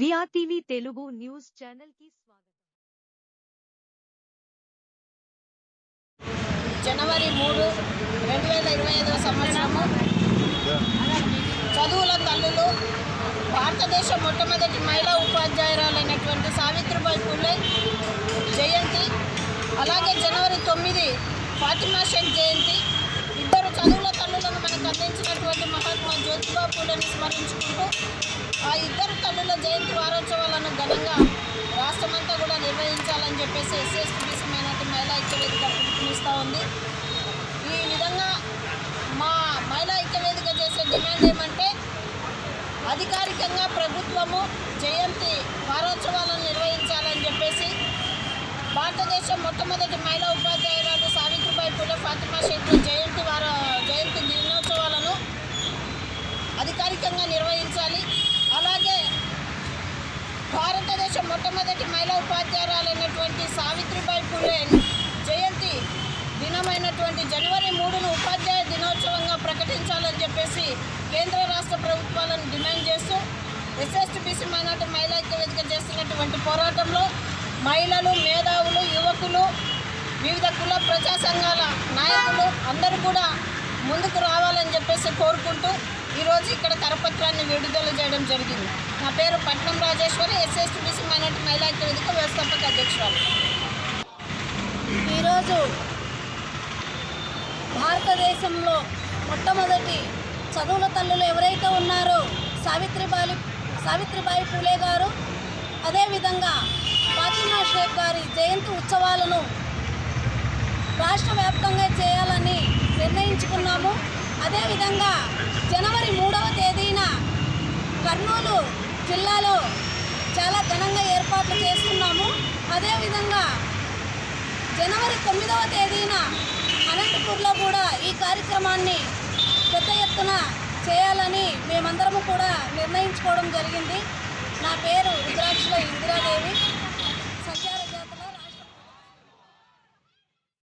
విఆర్టీవీ Telugu news ఛానల్కి స్వాగతం. జనవరి మూడు రెండు వేల ఇరవై ఐదవ సంవత్సరము చదువుల తల్లులు భారతదేశ మొట్టమొదటి మహిళా ఉపాధ్యాయురాలైనటువంటి సావిత్రిబాయి పూలే జయంతి అలాగే జనవరి తొమ్మిది ఫాతిమా షేక్ జయంతి జయంతి వారోత్సవాలను ఘనంగా రాష్ట్రమంతా కూడా నిర్వహించాలని చెప్పేసి ఎస్ఎస్టీసీ మైనార్టీ మహిళా ఐక్యవేదిక పిలుపునిస్తూ ఉంది. ఈ విధంగా మా మహిళా ఐక్యవేదిక చేసే డిమాండ్ ఏమంటే అధికారికంగా ప్రభుత్వము జయంతి వారోత్సవాలను నిర్వహించాలని చెప్పేసి భారతదేశం మొట్టమొదటి మహిళా ఉపాధ్యాయురాలు సావిత్రిబాయి పూలే ఫాతిమా షేక్ జయంతి వార జయంతి దినోత్సవాలను అధికారికంగా నిర్వహించారు అలాగే భారతదేశం మొట్టమొదటి మహిళా ఉపాధ్యాయురాలైనటువంటి సావిత్రిబాయి పూలే జయంతి దినమైనటువంటి జనవరి మూడును ఉపాధ్యాయ దినోత్సవంగా ప్రకటించాలని చెప్పేసి కేంద్ర రాష్ట్ర ప్రభుత్వాలను డిమాండ్ చేస్తూ ఎస్ఎస్టీబీసీ మైనార్టీ మహిళా ఐక్యవేదిక చేస్తున్నటువంటి పోరాటంలో మహిళలు మేధావులు యువకులు వివిధ కుల ప్రజా సంఘాల నాయకులు అందరూ కూడా ముందుకు రావాలని చెప్పేసి కోరుకుంటూ ఈరోజు ఇక్కడ కరపత్రాన్ని విడుదల చేయడం జరిగింది. నా పేరు పట్నం రాజేశ్వరి ఎస్ఎస్టీబీసీ మైనార్టీ మహిళా ఐక్యవేదిక వ్యవస్థాపక అధ్యక్షురాలు. ఈరోజు భారతదేశంలో మొట్టమొదటి చదువుల తల్లులు ఎవరైతే ఉన్నారో సావిత్రిబాయి సావిత్రిబాయి పూలే గారు అదేవిధంగా ఫాతిమా షేక్ గారి జయంతి ఉత్సవాలను రాష్ట్ర వ్యాప్తంగా చేయాలని అదేవిధంగా జనవరి మూడవ తేదీన కర్నూలు జిల్లాలో చాలా ఘనంగా ఏర్పాట్లు చేస్తున్నాము. అదేవిధంగా జనవరి తొమ్మిదవ తేదీన అనంతపూర్లో కూడా ఈ కార్యక్రమాన్ని పెద్ద ఎత్తున చేయాలని మేమందరము కూడా నిర్ణయించుకోవడం జరిగింది. నా పేరు రుద్రాక్షల ఇందిరాదేవి.